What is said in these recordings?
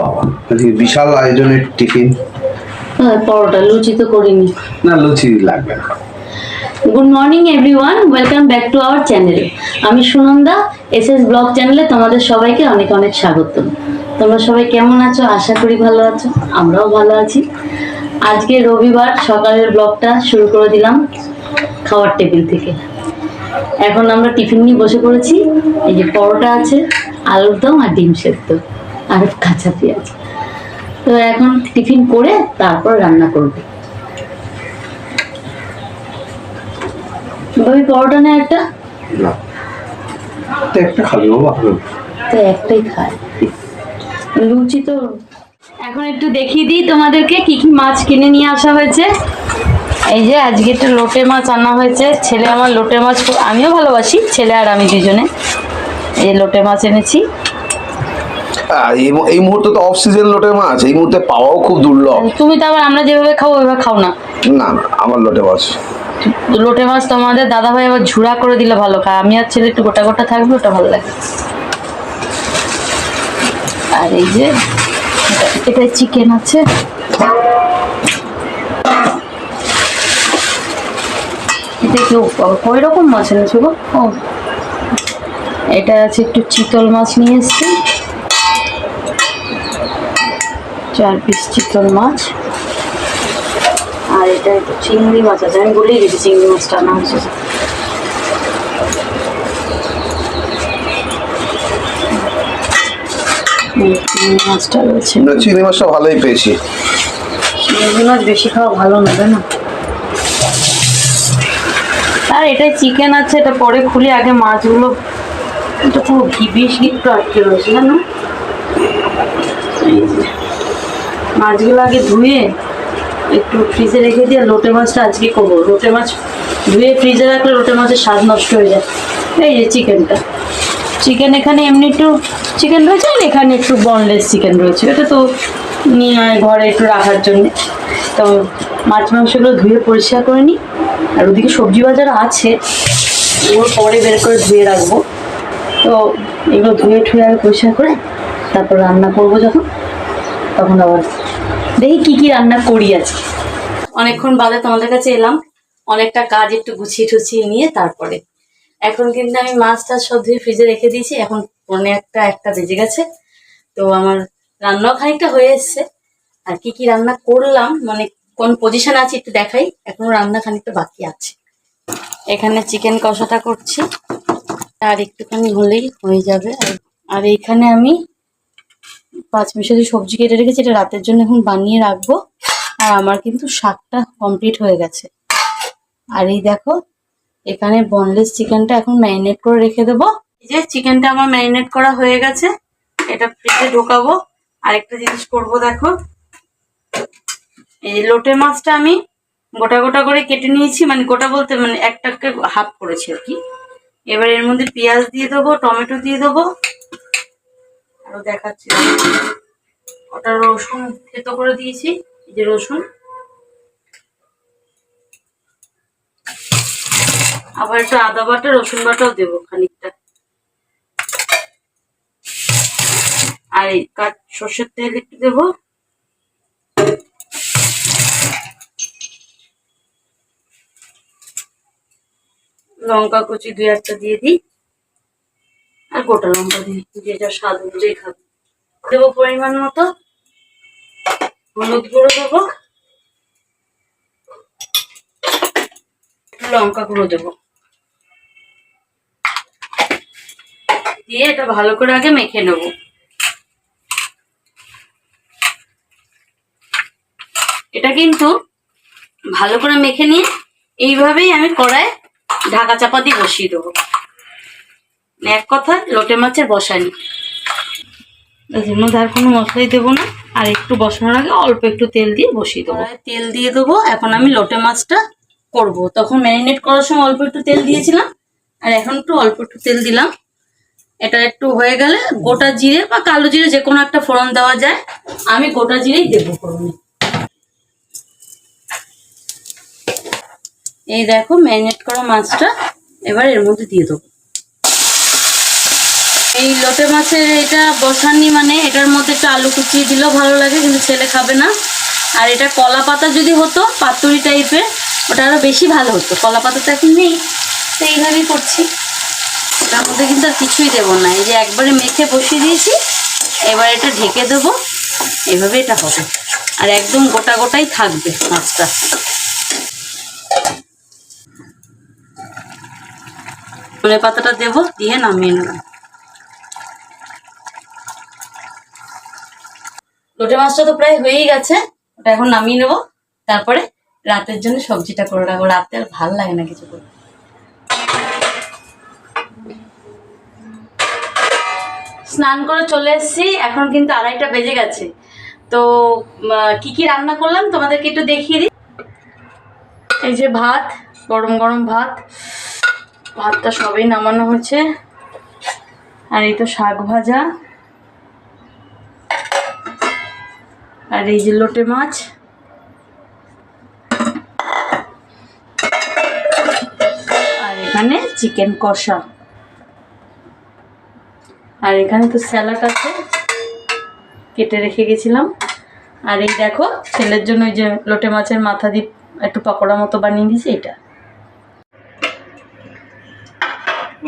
বাবা। আজকে বিশাল আয়োজনের টিফিন। হ্যাঁ, পরোটা লুচি তো করিনি। না লুচি লাগবে না। Good morning everyone welcome back to our channel আমি সুনন্দা এস এস ব্লগ চ্যানেলে তোমাদের সবাইকে অনেক অনেক স্বাগত। তোমরা সবাই কেমন আছো? আশা করি ভালো আছো। আমরাও ভালো আছি। আজকে রবিবার সকালের ব্লগটা শুরু করে দিলাম খাওয়ার টেবিল থেকে। এখন আমরা টিফিন নিয়ে বসে পড়েছি। এই যে পরোটা আছে আলুর দম আর ডিম সেদ্ধ। আর কাঁচা পেঁয়াজ। তো এখন টিফিন করে তারপর রান্না করব। ওই পরোটা না একটা। না। তো একটা খাবি বাবা। তো একটাই লুচি তো এখন একটু দেখিয়ে দিই তোমাদেরকে কি কি মাছ কিনে নিয়ে আসা হয়েছে। এই যে আজকে একটু লোটে মাছ আনা হয়েছে। ছেলে আমার লোটে মাছ আমিও ভালোবাসি ছেলে আর আমি দুজনে। এই লোটে মাছ এনেছি। এই মুহূর্তে তো অফ সিজন লোটে মাছ এই মুহূর্তে পাওয়াও খুব দুর্লভ। তুমি তো আবার আমরা যেভাবে খাব ওইভাবে খাও না। না আমার লোটে মাছ। লোটে মাছ তোমাদের দাদা ভাই আবার ঝুড়া করে দিলে ভালো খায় আমি আর ছেলে একটু গোটা গোটা থাকবে ওটা ভালো লাগে। আর এই যে এটা- এটা চিকেন আছে। এটা কেউ কয় রকম মাছ এনেছো গো? ও। এটা আছে একটু চিতল মাছ নিয়ে এসছি। চার পিস চিতল মাছ। আর এটা একটু চিংড়ি মাছ আছে। আমি বলেই গেছি চিংড়ি মাছটা আনা হচ্ছে। এই চিংড়ি মাছটা রয়েছে। না, চিংড়ি মাছটা ভালোই পেয়েছি। চিংড়ি মাছ বেশি খাওয়া ভালো না তাই না? আর এটা চিকেন আছে এটা পরে খুলে। আগে মাছগুলো এটা পুরো ঘি বেশ একটু আটকে রয়েছে জানো। মাছগুলো আগে ধুয়ে একটু ফ্রিজে রেখে দিয়ে লোটে মাছটা আজকে করব। লোটে মাছ ধুয়ে ফ্রিজে রাখলে লোটে মাছের স্বাদ নষ্ট হয়ে যায়। এই যে চিকেনটা। চিকেন এখানে এমনি একটু চিকেন রয়েছে আর এখানে একটু বনলেস চিকেন রয়েছে। এটা তো নিয়ে ঘরে একটু রাখার জন্য। তো মাছ মাংসগুলো ধুয়ে পরিষ্কার করে নিই। আর ওদিকে সবজি বাজার আছে। ওগুলো পরে বের করে ধুয়ে রাখব। তো এগুলো ধুয়ে ঠুয়ে আগে পরিষ্কার করে তারপর রান্না করব যখন। তখন আবার দেখি কি কি রান্না করি আজকে। অনেকক্ষণ বাদে তোমাদের কাছে এলাম। অনেকটা কাজ একটু গুছিয়ে টুছিয়ে নিয়ে তারপরে। এখন কিন্তু আমি মাছ টাছ সব ধুয়ে ফ্রিজে রেখে দিয়েছি। এখন পনে একটা একটা বেজে গেছে। তো আমার রান্নাও খানিকটা হয়ে এসছে। আর কি কি রান্না করলাম মানে কোন পজিশন আছে একটু দেখাই। এখনও রান্না খানিকটা বাকি আছে। এখানে চিকেন কষাটা করছি। আর একটুখানি হলেই হয়ে যাবে। আর- আর এইখানে আমি পাঁচ মিশালি সবজি কেটে রেখেছি, এটা রাতের জন্য এখন বানিয়ে রাখব। আর আমার কিন্তু শাকটা কমপ্লিট হয়ে গেছে। আর এই দেখো, এখানে বনলেস চিকেনটা এখন ম্যারিনেট করে রেখে দেবো। এই যে চিকেনটা আমার ম্যারিনেট করা হয়ে গেছে, এটা ফ্রিজে ঢোকাবো। আরেকটা জিনিস করব, দেখো। এই লোটে মাছটা আমি গোটা গোটা করে কেটে নিয়েছি মানে গোটা বলতে মানে একটাকে হাফ করেছি আর কি। এবার এর মধ্যে পেঁয়াজ দিয়ে দেবো, টমেটো দিয়ে দেবো আরও দেখাচ্ছি। ওটা রসুন থেতো করে দিয়েছি, এই যে রসুন। আবার একটু আদা বাটা, রসুন বাটাও দেবো খানিকটা। আর এই কাঠ সর্ষের তেল একটু দেবো। লঙ্কা কুচি দুই একটা দিয়ে দিই। আর গোটা লঙ্কা দিই যে যা স্বাদ অনুযায়ী খাবে। দেবো পরিমাণ মতো। হলুদ গুঁড়ো দেবো। লঙ্কা গুঁড়ো দেবো। দিয়ে এটা ভালো করে আগে মেখে নেব। এটা কিন্তু ভালো করে মেখে নিয়ে এইভাবেই আমি কড়ায় ঢাকা চাপা দিয়ে বসিয়ে দেবো। এক কথা, লোটে মাছের বসানি। মধ্যে আর কোনো মশলাই দেবো না। আর একটু বসানোর আগে অল্প একটু তেল দিয়ে বসিয়ে দেবো। তেল দিয়ে দেবো। এখন আমি লোটে মাছটা করব। তখন ম্যারিনেট করার সময় অল্প একটু তেল দিয়েছিলাম। আর এখন একটু অল্প একটু তেল দিলাম। এটা একটু হয়ে গেলে গোটা জিরে বা কালো জিরে যে কোনো একটা ফোড়ন দেওয়া যায়। আমি গোটা জিরেই দেবো ফোড়নে। এই দেখো, ম্যারিনেট করা মাছটা এবার এর মধ্যে দিয়ে দেবো। এই লোটে মাছের এটা বসানি মানে এটার মধ্যে একটু আলু কুচিয়ে দিলেও ভালো লাগে, কিন্তু ছেলে খাবে না। আর এটা কলা পাতা যদি হতো, পাতুরি টাইপের ওটা আরও বেশি ভালো হতো। কলা পাতা তো এখন নেই, তো এইভাবেই করছি। ওটার মধ্যে কিন্তু আর কিছুই দেবো না। এই যে একবারে মেখে বসিয়ে দিয়েছি, এবার এটা ঢেকে দেবো। এভাবে এটা হবে। আর একদম গোটা গোটাই থাকবে মাছটা। ধনে পাতাটা দেবো, দিয়ে নামিয়ে নেব। লোটে মাছটা তো প্রায় হয়েই গেছে, ওটা এখন নামিয়ে নেব। তারপরে রাতের জন্য সবজিটা করে রাখব। রাতে আর ভালো লাগে না কিছু করে স্নান করে চলে এসেছি, এখন কিন্তু আড়াইটা বেজে গেছে। তো কি কি রান্না করলাম তোমাদেরকে একটু দেখিয়ে দিই। এই যে ভাত, গরম গরম ভাত। ভাতটা সবই নামানো হচ্ছে। আর এই তো শাক ভাজা। আর এই যে লোটে মাছ। আর এখানে চিকেন কষা। আর এখানে তো স্যালাড আছে, কেটে রেখে গেছিলাম। আর এই দেখো, ছেলের জন্য ওই যে লোটে মাছের মাথা দিয়ে একটু পকোড়া মতো বানিয়ে দিয়েছি এটা।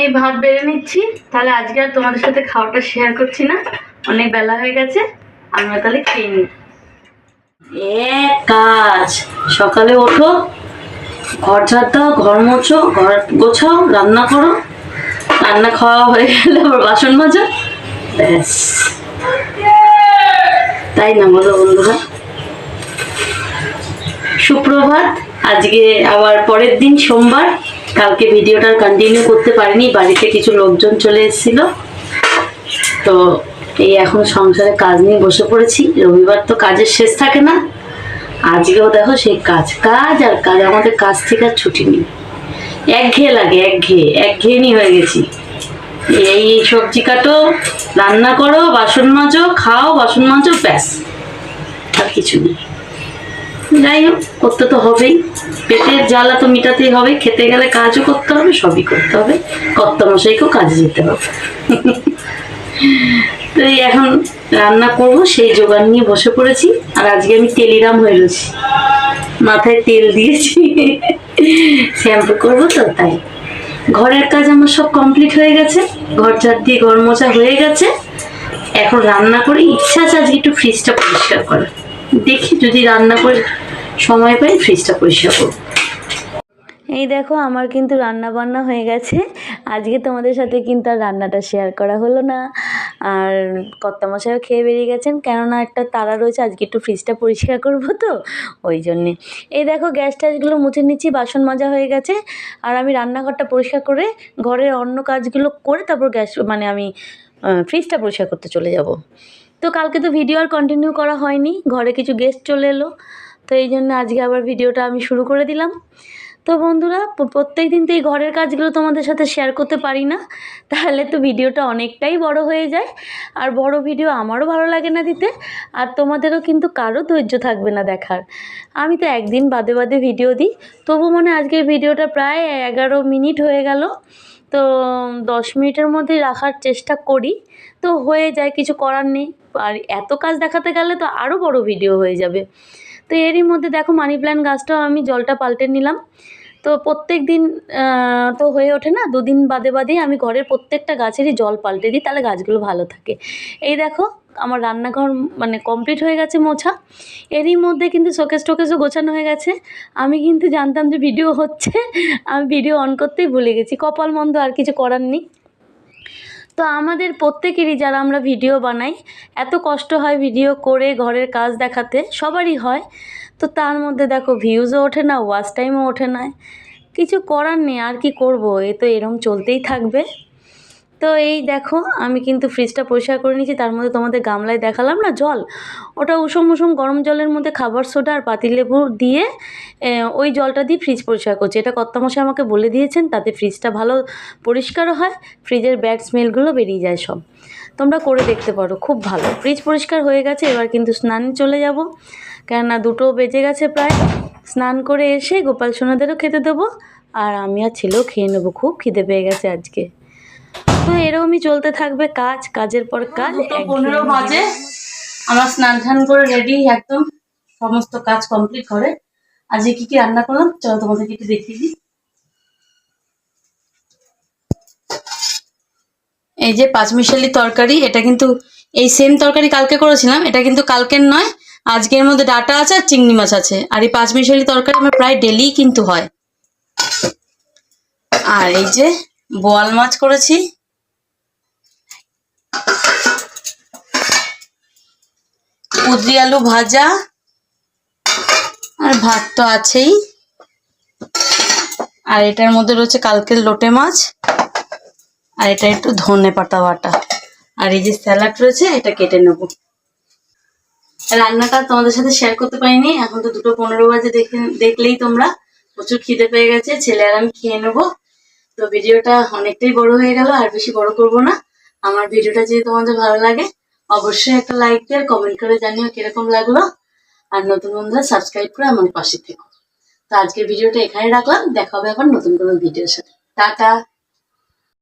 এই ভাত বেড়ে নিচ্ছি, তাহলে আজকে আর তোমাদের সাথে খাওয়াটা শেয়ার করছি না। অনেক বেলা হয়ে গেছে, আমরা তাহলে খেয়ে নিই। এক কাজ। সকালে ওঠো, ঘর ঝাড় দাও, ঘর মোছো, ঘর গোছাও, রান্না করো। রান্না খাওয়া হয়ে গেলে আবার বাসন মাজা। ব্যাস। তাই না বলো বন্ধুরা? সুপ্রভাত। আজকে আবার পরের দিন সোমবার। কালকে ভিডিওটা কন্টিনিউ করতে পারিনি। বাড়িতে কিছু লোকজন চলে এসেছিল। তো এই এখন সংসারে কাজ নিয়ে বসে পড়েছি। রবিবার তো কাজের শেষ থাকে না। আজকেও দেখো সেই কাজ কাজ আর কাজ, আমাদের কাজ থেকে আর ছুটি নেই। একঘেয়ে লাগে একঘেয়ে একঘেয়েনি হয়ে গেছি। এই সবজি কাটো, রান্না করো, বাসন মাজো, খাও, বাসন মাজো, ব্যাস। আর কিছু নেই। যাই হোক, করতে তো হবেই। পেটের জ্বালা তো মেটাতেই হবে। খেতে গেলে কাজও করতে হবে, সবই করতে হবে। কর্তামশাইকেও কাজে যেতে হবে। তো এখন রান্না করব, সেই জোগাড় নিয়ে বসে পড়েছি। আর আজকে আমি তেলিরাম হয়ে রয়েছি। মাথায় তেল দিয়েছি। শ্যাম্পু করব তো, তাই। ঘরের কাজ আমার সব কমপ্লিট হয়ে গেছে। ঘর ঝাড় দিয়ে ঘর মোছা হয়ে গেছে। এখন রান্না করে। ইচ্ছা আছে আজকে একটু ফ্রিজটা পরিষ্কার করা দেখি যদি রান্না করে সময় পাই ফ্রিজটা পরিষ্কার করব। এই দেখো, আমার কিন্তু রান্না বান্না হয়ে গেছে। আজকে তোমাদের সাথে কিন্তু আর রান্নাটা শেয়ার করা হলো না। আর কর্তামশাইও খেয়ে বেরিয়ে গেছেন। কেননা একটা তারা রয়েছে, আজকে একটু ফ্রিজটা পরিষ্কার করব তো, ওই জন্যে। এই দেখো গ্যাস ট্যাসগুলো মুছে নিচ্ছি, বাসন মাজা হয়ে গেছে। আর আমি রান্নাঘরটা পরিষ্কার করে, ঘরের অন্য কাজগুলো করে তারপর গ্যাস মানে আমি ফ্রিজটা পরিষ্কার করতে চলে যাব। তো কালকে তো ভিডিও আর কন্টিনিউ করা হয়নি, ঘরে কিছু গেস্ট চলে এলো। তো এই জন্য আজকে আবার ভিডিওটা আমি শুরু করে দিলাম। তো বন্ধুরা প্রত্যেক দিন তো এই ঘরের কাজগুলো তোমাদের সাথে শেয়ার করতে পারি না। তাহলে তো ভিডিওটা অনেকটাই বড় হয়ে যায়। আর বড় ভিডিও আমারও ভালো লাগে না দিতে, আর তোমাদেরও কিন্তু কারও ধৈর্য থাকবে না দেখার। আমি তো একদিন বাদে বাদে ভিডিও দিই। তবু মনে আজকের ভিডিওটা প্রায় এগারো মিনিট হয়ে গেল। তো দশ মিনিটের মধ্যে রাখার চেষ্টা করি। তো হয়ে যায়, কিছু করার নেই। আর এত কাজ দেখাতে গেলে তো আরও বড় ভিডিও হয়ে যাবে। তো এরই মধ্যে দেখো মানি প্ল্যান্ট গাছটাও আমি জলটা পাল্টে নিলাম। তো প্রত্যেক দিন তো হয়ে ওঠে না, দুদিন বাদে বাদেই আমি ঘরের প্রত্যেকটা গাছেরই জল পাল্টে দিই, তাহলে গাছগুলো ভালো থাকে। এই দেখো, আমার রান্নাঘর মানে কমপ্লিট হয়ে গেছে মোছা। এরই মধ্যে কিন্তু শোকেস টোকেসও গোছানো হয়ে গেছে। আমি কিন্তু জানতাম যে ভিডিও হচ্ছে, আমি ভিডিও অন করতেই ভুলে গেছি। কপাল মন্দ আর কিছু করার নেই। তো আমাদের প্রত্যেকেরই যারা আমরা ভিডিও বানাই, এত কষ্ট হয় ভিডিও করে ঘরের কাজ দেখাতে, সবারই হয়। তো তার মধ্যে দেখো ভিউজও ওঠে না ওয়াচ টাইমও ওঠে না। কিছু করার নেই, আর কি করব? এ তো এরম চলতেই থাকবে। তো এই দেখো, আমি কিন্তু ফ্রিজটা পরিষ্কার করে নিয়েছি, তার মধ্যে তোমাদের গামলায় দেখালাম না, জল। ওটা উষুম উষুম গরম জলের মধ্যে খাবার সোডা আর পাতিলেবু দিয়ে ওই জলটা দিয়ে ফ্রিজ পরিষ্কার করছি। এটা কর্তামশাই আমাকে বলে দিয়েছেন, তাতে ফ্রিজটা ভালো পরিষ্কারও হয় ফ্রিজের ব্যাড স্মেলগুলো বেরিয়ে যায় সব। তোমরা করে দেখতে পারো, খুব ভালো। ফ্রিজ পরিষ্কার হয়ে গেছে, এবার কিন্তু স্নানে চলে যাব। কেননা দুটো বেজে গেছে প্রায়। স্নান করে এসে গোপাল সোনাদেরও খেতে দেবো, আর আমি আর ছেলেও খেয়ে নেব, খুব খিদে পেয়ে গেছে আজকে। তো এরকমই চলতে থাকবে কাজ কাজের পর কাজ পনেরো বাজে। আমরা স্নান টান করে রেডি একদম সমস্ত কাজ কমপ্লিট করে আজকে কি কি রান্না করলাম? চলো তোমাদেরকে একটু দেখিয়ে দিই। এই যে পাঁচমিশালি তরকারি এটা কিন্তু এই সেম তরকারি কালকে করেছিলাম এটা কিন্তু কালকের নয় আজকের মধ্যে ডাটা আছে আর চিংড়ি মাছ আছে। আর এই পাঁচমিশালি তরকারি আমার প্রায় ডেলি কিন্তু হয়। আর এই যে বোয়াল মাছ করেছি। কুদরি আলু ভাজা, আর ভাত তো আছেই। আর এটার মধ্যে রয়েছে কালকের লোটে মাছ, আর এটা একটু ধনে পাতা বাটা। আর এই যে স্যালাড রয়েছে, এটা কেটে নেব। রান্নাটা তোমাদের সাথে শেয়ার করতে পারিনি, এখন তো দুটো পনেরো বাজে দেখে দেখলেই তোমরা। প্রচুর খিদে পেয়ে গেছে, ছেলে আর আমি খেয়ে নেব। তো ভিডিওটা অনেকটাই বড় হয়ে গেল, আর বেশি বড় করব না। আমার ভিডিওটা যদি তোমাদের ভালো লাগে, অবশ্যই একটা লাইক দিয়ে কমেন্ট করে জানিও কীরকম লাগল। আর নতুন বন্ধুরা সাবস্ক্রাইব করে আমার পাশে থেকো। তো আজকের ভিডিওটা এখানে রাখলাম, দেখা হবে আবার নতুন কোনো ভিডিওর সাথে। টাটা!